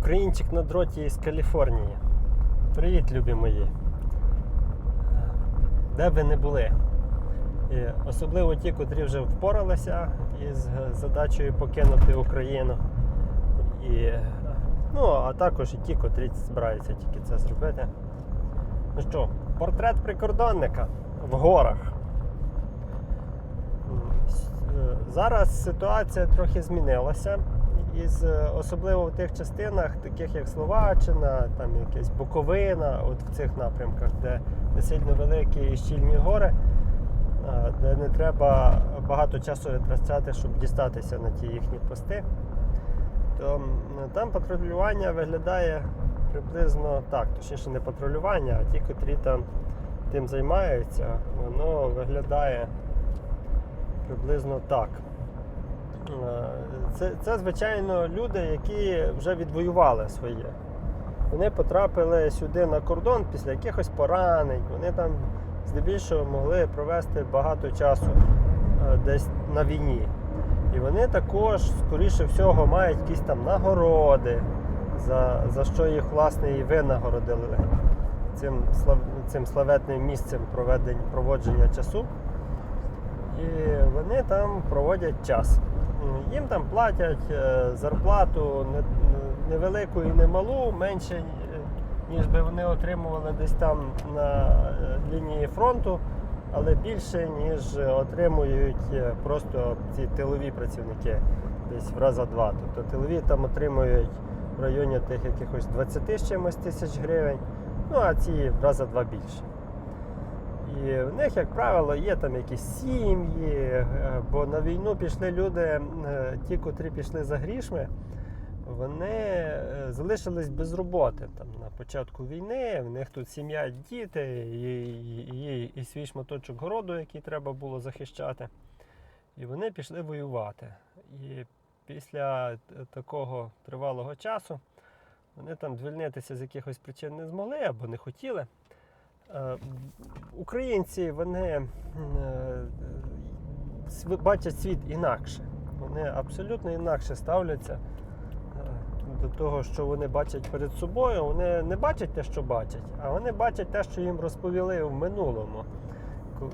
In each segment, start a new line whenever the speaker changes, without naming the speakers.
Українчик на дроті із Каліфорнії. Привіт, любі мої. Де б ви не були? І особливо ті, котрі вже впоралися із задачею покинути Україну. І, ну, а також і ті, котрі збираються тільки це зробити. Ну що, портрет прикордонника в горах. Е, Зараз ситуація трохи змінилася. Із, е, особливо в тих частинах, таких як Словаччина, там якась Буковина, от в цих напрямках, де не сильно великі і щільні гори, де не треба багато часу витрачати, щоб дістатися на ті їхні пости, то там патрулювання виглядає приблизно так, точніше не патрулювання, а ті, котрі там тим займаються, воно виглядає приблизно так. Е, Це, це, звичайно, люди, які вже відвоювали своє. Вони потрапили сюди на кордон після якихось поранень. Вони там здебільшого могли провести багато часу е, десь на війні. І вони також, скоріше всього, мають якісь там нагороди, за, за що їх власне і винагородили цим, цим славетним місцем проведення, проводження часу. І вони там проводять час. М, Їм там платять е, зарплату не- не- невелику і немалу, менше, е, ніж би вони отримували десь там на е, лінії фронту, але більше, ніж отримують е, просто ці тилові працівники десь в раза два. Тобто тилові там отримують в районі тих якихось 20 з чимось тисяч гривень, ну а ці в раза два більше. І в них, як правило, є там якісь сім'ї, е, бо на війну пішли люди, е, ті, котрі пішли за грішми, вони е, залишились без роботи там, на початку війни. В них тут сім'я, діти і, і, і, і свій шматочок городу, який треба було захищати. І вони пішли воювати. І після такого тривалого часу вони там звільнитися з якихось причин не змогли або не хотіли. Е, Українці вони е, бачать світ інакше. Вони абсолютно інакше ставляться е, до того, що вони бачать перед собою. Вони не бачать те, що бачать, а вони бачать те, що їм розповіли в минулому,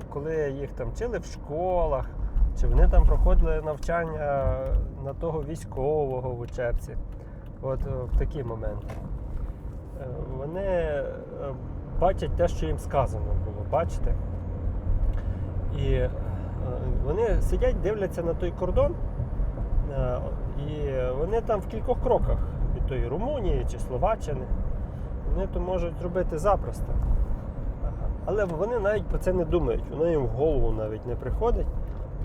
коли їх там вчили в школах, чи вони там проходили навчання на того військового в учебці. От в такі моменти. Вони бачать те, що їм сказано було, бачите? І е, вони сидять, дивляться на той кордон, е, і вони там в кількох кроках від тої Румунії чи Словаччини. Вони то можуть зробити запросто. Але вони навіть про це не думають, воно їм в голову навіть не приходить,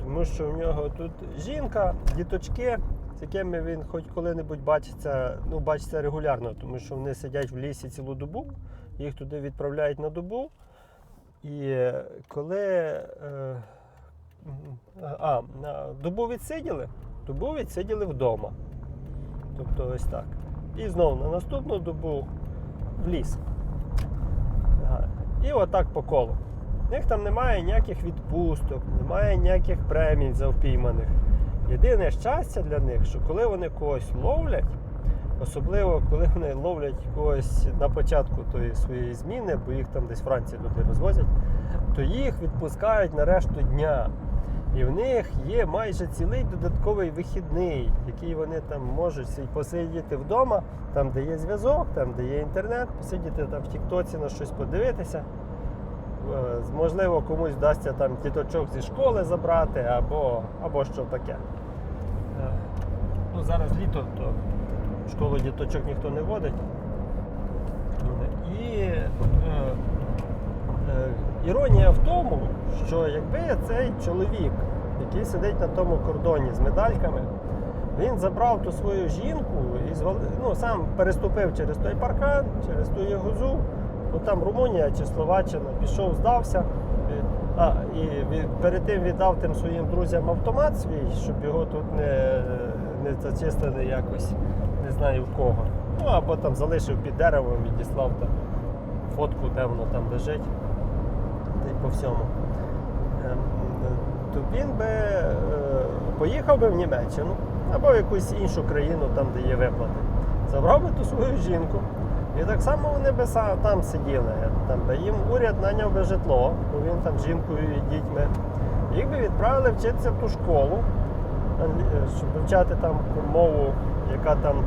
тому що в нього тут жінка, діточки, з якими він хоч коли-небудь бачиться, ну бачиться регулярно, тому що вони сидять в лісі цілу добу, їх туди відправляють на добу. І коли е, а, добу відсиділи, добу відсиділи вдома. Тобто ось так. І знову на наступну добу в ліс. І отак по колу. В них там немає ніяких відпусток, немає ніяких премій за впійманих. Єдине щастя для них, що коли вони когось ловлять, особливо коли вони ловлять когось на початку тої своєї зміни, бо їх там десь в Франції люди розвозять, то їх відпускають на решту дня. І в них є майже цілий додатковий вихідний, який вони там можуть посидіти вдома, там, де є зв'язок, там, де є інтернет, посидіти там в Тіктоці на щось подивитися. Е, Можливо, комусь вдасться там діточок зі школи забрати або, або що таке. Е, Ну, зараз літо, то в школу діточок ніхто не водить. І е, е, іронія в тому, що якби цей чоловік, який сидить на тому кордоні з медальками, він забрав ту свою жінку і ну, сам переступив через той паркан, через ту ягузу, бо там Румунія чи Словаччина, пішов, здався. А, і перед тим віддав тим своїм друзям автомат свій, щоб його тут не, не зачислили якось, знаю в кого. Ну або там залишив під деревом, відіслав там фотку, де воно там лежить. Та й по всьому. Ем, То він би е, поїхав би в Німеччину або в якусь іншу країну, там, де є виплати. забрав би ту свою жінку. І так само вони би там сиділи. Там би їм уряд наняв би житло, бо він там з жінкою і дітьми. Їх би відправили вчитися в ту школу, е, щоб вивчати там мову, яка там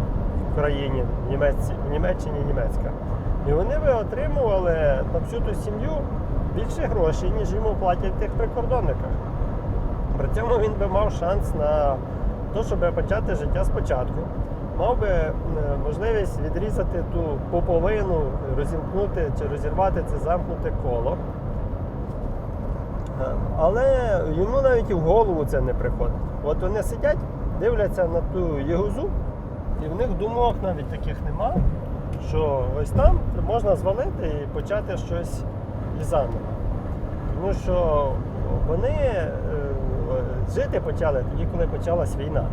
країні, в, в Німеччині німецька. І вони би отримували на всю ту сім'ю більше грошей, ніж йому платять в тих прикордонниках. При цьому він би мав шанс на те, щоб почати життя спочатку. Мав би е, можливість відрізати ту поповину, розімкнути чи розірвати це замкнуте коло. Е, Але йому навіть і в голову це не приходить. От вони сидять, дивляться на ту єгузу, і в них думок навіть таких нема, що ось там можна звалити і почати щось із заново. Тому що вони е, жити почали тоді, коли почалась війна.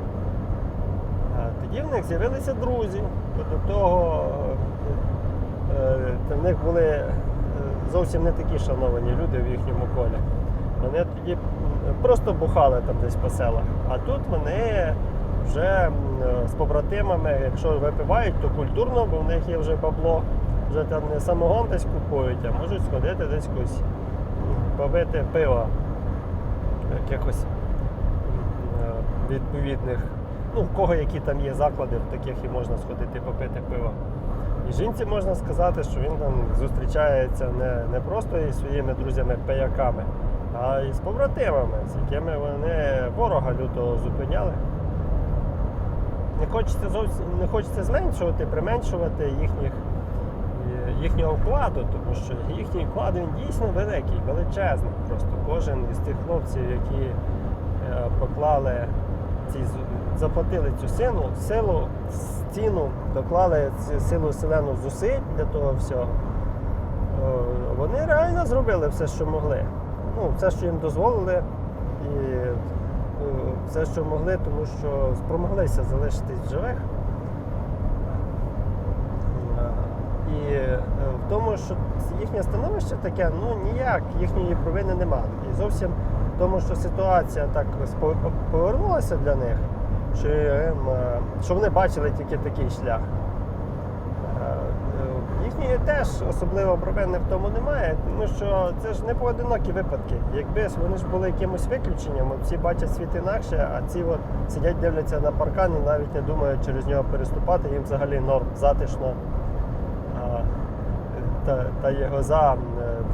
Тоді в них з'явилися друзі. До того е, е, в них були зовсім не такі шановані люди в їхньому колі. Вони тоді просто бухали там десь по селах. А тут вони вже з побратимами, якщо випивають, то культурно, бо в них є вже бабло, вже там не самогон десь купують, а можуть сходити десь якось побити пива якихось е, відповідних. Ну, в кого які там є заклади, в таких і можна сходити попити пиво. І жінці можна сказати, що він там зустрічається не, не просто із своїми друзями-пияками, а із побратимами, з якими вони ворога лютого зупиняли. Не хочеться зовсім не хочеться зменшувати, применшувати їхніх, е, їхнього вкладу, тому що їхній вклад він дійсно великий, величезний. Просто кожен із тих хлопців, які е, поклали ці заплатили цю силу, силу, ціну, доклали цю силу селену зусиль для того всього. Е, Вони реально зробили все, що могли. Ну, все, що їм дозволили, і все, що могли, тому що спромоглися залишитись в живих. Е, І е, в тому, що їхнє становище таке, ну ніяк, їхньої провини немає. І зовсім в тому, що ситуація так повернулася для них, чи, е, що вони бачили тільки такий шлях. Е, е, теж особливо провини в тому немає, тому що це ж не поодинокі випадки. Якби ж вони ж були якимось виключенням, всі бачать світ інакше, а ці от сидять, дивляться на паркан і навіть не думають через нього переступати, їм взагалі норм, затишно. А, Та, та його за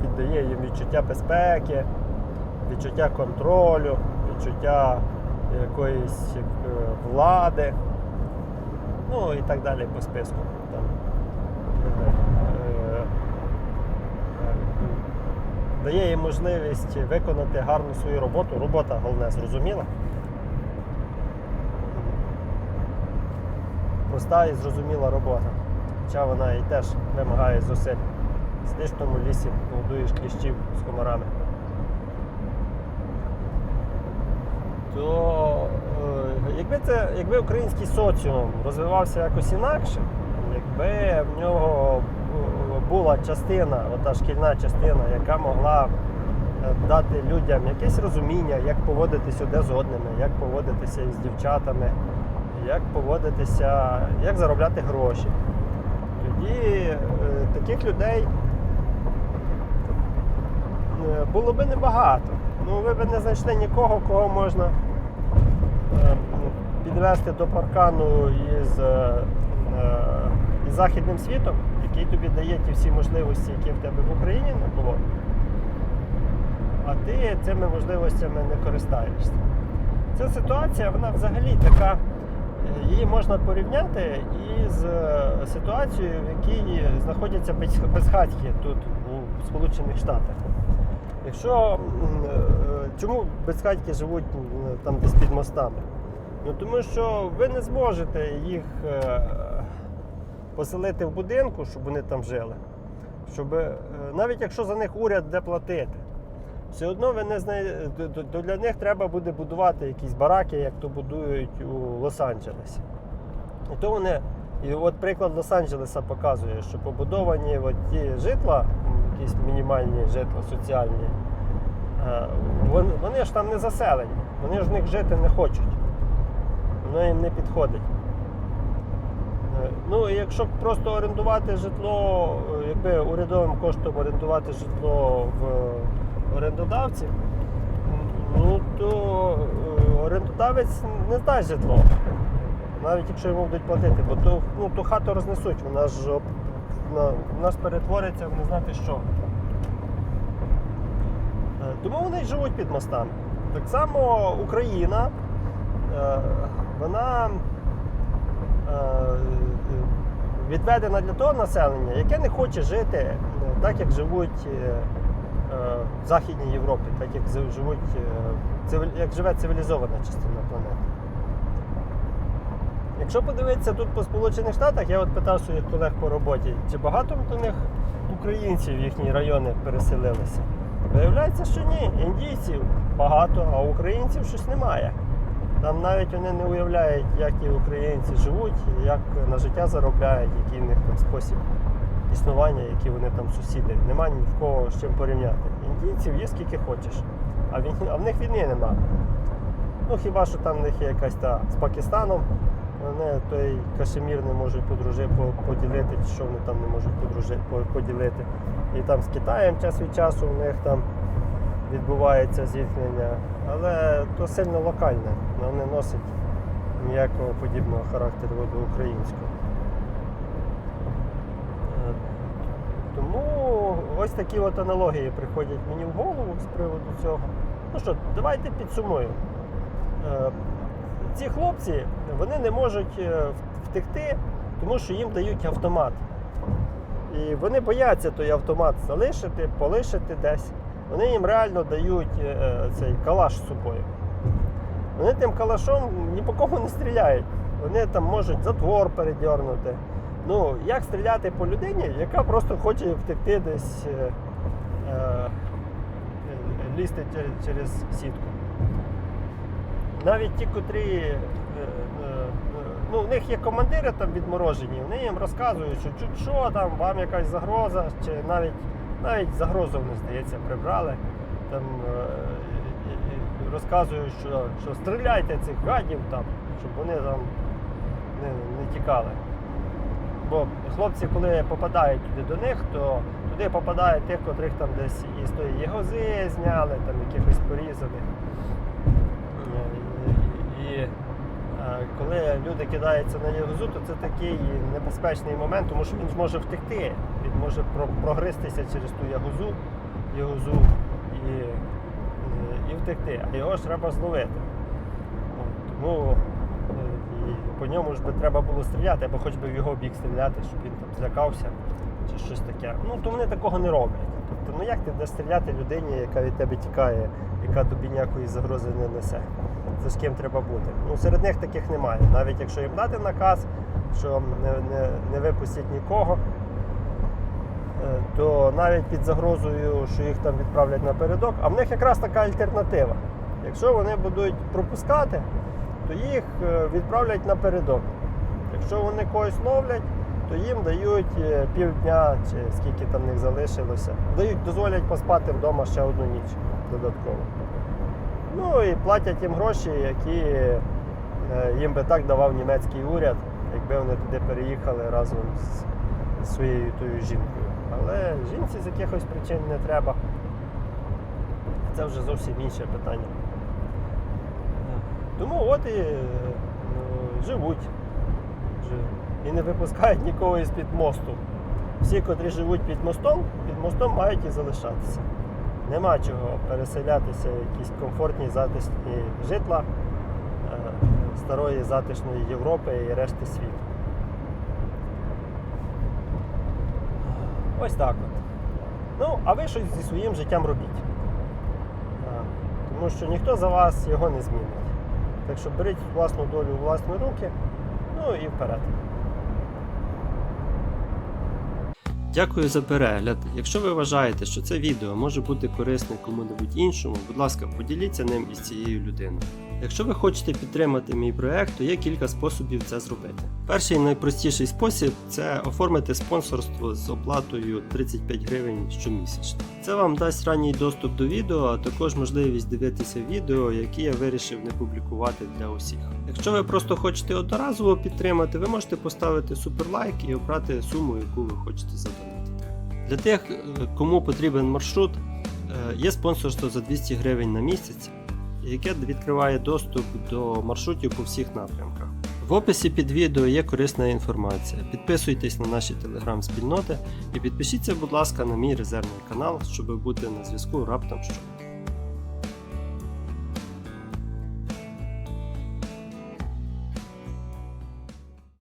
піддає їм відчуття безпеки, відчуття контролю, відчуття якоїсь е, влади, ну і так далі по списку. Там, е, е, е, дає їм можливість виконати гарну свою роботу. Робота головне зрозуміла. Проста і зрозуміла робота. Хоча вона і теж вимагає зусиль. Сидиш в тому лісі, годуєш кліщів з комарами. То е, якби це, якби український соціум розвивався якось інакше, якби в нього була частина, ота шкільна частина, яка могла е, дати людям якесь розуміння, як поводитися одне з одними, як поводитися із дівчатами, як поводитися, як заробляти гроші. Тоді е, таких людей е, було би небагато. Ну, ви б не знайшли нікого, кого можна підвести до паркану із, із західним світом, який тобі дає ті всі можливості, які в тебе в Україні не було. А ти цими можливостями не користаєшся. Ця ситуація, вона взагалі така. е, Її можна порівняти із е, ситуацією, в якій знаходяться без- безхатьки тут у Сполучених Штатах. Якщо е, чому безхатьки живуть там десь під мостами? Ну тому що ви не зможете їх поселити в будинку, щоб вони там жили. Щоб, е, навіть якщо за них уряд буде платити, все одно ви не знай... для них треба буде будувати якісь бараки, як то будують у Лос-Анджелесі. І то вони, і от приклад Лос-Анджелеса показує, що побудовані от ті житла, якісь мінімальні житла соціальні, е, вони ж там не заселені, вони ж в них жити не хочуть. Воно їм не підходить. Е, Ну якщо просто орендувати житло, е, якби урядовим коштом орендувати житло в орендодавців, ну то е, орендодавець не здасть житло. Навіть якщо йому будуть платити, бо то, ну, ту хату рознесуть, вона ж вона ж перетвориться в не знати що. Е, Тому вони живуть під мостами. Так само Україна, е, вона е, відведена для того населення, яке не хоче жити е, так, як живуть е, е, в Західній Європі, так як живуть, як живе цивілізована частина планети. Якщо подивитися тут по Сполучених Штатах, я от питав своїх колег по роботі, чи багато до них українців в їхні райони переселилися. Виявляється, що ні. Індійців багато, а українців щось немає. Там навіть вони не уявляють, як ті українці живуть, як на життя заробляють, який в них там спосіб існування, які вони там сусіди. Нема ні в кого з чим порівняти. Індійців є скільки хочеш, а, він, а в них війни нема. Ну хіба що там в них є якась та з Пакистаном, вони той Кашемір не можуть подружи, по- поділити, що вони там не можуть подружи, по- поділити. І там з Китаєм час від часу в них там відбувається зіткнення. Але то сильно локальне, воно не носить ніякого подібного характеру до українського. Е, Тому ось такі от аналогії приходять мені в голову з приводу цього. Ну що, давайте підсумуємо. Е, Ці хлопці вони не можуть е, втекти, тому що їм дають автомат. І вони бояться той автомат залишити, полишити десь. Вони їм реально дають е, цей калаш з собою. Вони тим калашом ні по кому не стріляють. Вони там можуть затвор передьорнути. Ну, як стріляти по людині, яка просто хоче втекти десь е, е, лізти через, сітку. Навіть ті, котрі е, е, е, ну, у них є командири там відморожені, вони їм розказують, що що там, вам якась загроза, чи навіть навіть загрозу вони, здається, прибрали. Там е, розказують, що, що стріляйте цих гадів там, щоб вони там не, не тікали. Бо хлопці, коли попадають туди до них, то туди попадають тих, котрих там десь із тої єгози зняли, там якихось порізаних. І, і е, коли люди кидаються на єгозу, то це такий небезпечний момент, тому що він зможе втекти, може про- прогристися через ту ягозу, ягозу і, е, і втекти. А його ж треба зловити. Тому е, і по ньому ж би треба було стріляти, або хоч би в його бік стріляти, щоб він там злякався чи щось таке. Ну, то вони такого не роблять. Тобто, ну як ти будеш стріляти людині, яка від тебе тікає, яка тобі ніякої загрози не несе? Це з ким треба бути. Ну, серед них таких немає. Навіть якщо їм дати наказ, що не, не, не випустять нікого, то навіть під загрозою, що їх там відправлять напередок, а в них якраз така альтернатива. Якщо вони будуть пропускати, то їх е, відправлять напередок. Якщо вони когось ловлять, то їм дають е, півдня чи скільки там них залишилося. Дають, дозволять поспати вдома ще одну ніч додатково. Ну і платять їм гроші, які е, їм би так давав німецький уряд, якби вони туди переїхали разом з своєю тою жінкою. Але жінці з якихось причин не треба. Це вже зовсім інше питання. Тому от і ну, живуть. І не випускають нікого із під мосту. Всі, котрі живуть під мостом, під мостом мають і залишатися. Нема чого переселятися в якісь комфортні затишні житла е, старої затишної Європи і решти світу. Ось так от. Ну, а ви щось зі своїм життям робіть. Тому що ніхто за вас його не змінить. Так що беріть власну долю у власні руки, ну і вперед. Дякую за перегляд. Якщо ви вважаєте, що це відео може бути корисне кому-небудь іншому, будь ласка, поділіться ним із цією людиною. Якщо ви хочете підтримати мій проект, то є кілька способів це зробити. Перший і найпростіший спосіб це оформити спонсорство з оплатою 35 гривень щомісячно. Це вам дасть ранній доступ до відео, а також можливість дивитися відео, які я вирішив не публікувати для усіх. Якщо ви просто хочете одноразово підтримати, ви можете поставити суперлайк і обрати суму, яку ви хочете задонатити. Для тих, е, кому потрібен маршрут, е, є спонсорство за 200 гривень на місяць, яке відкриває доступ до маршрутів по всіх напрямках. В описі під відео є корисна інформація. Підписуйтесь на наші телеграм-спільноти і підпишіться, будь ласка, на мій резервний канал, щоб бути на зв'язку раптом що.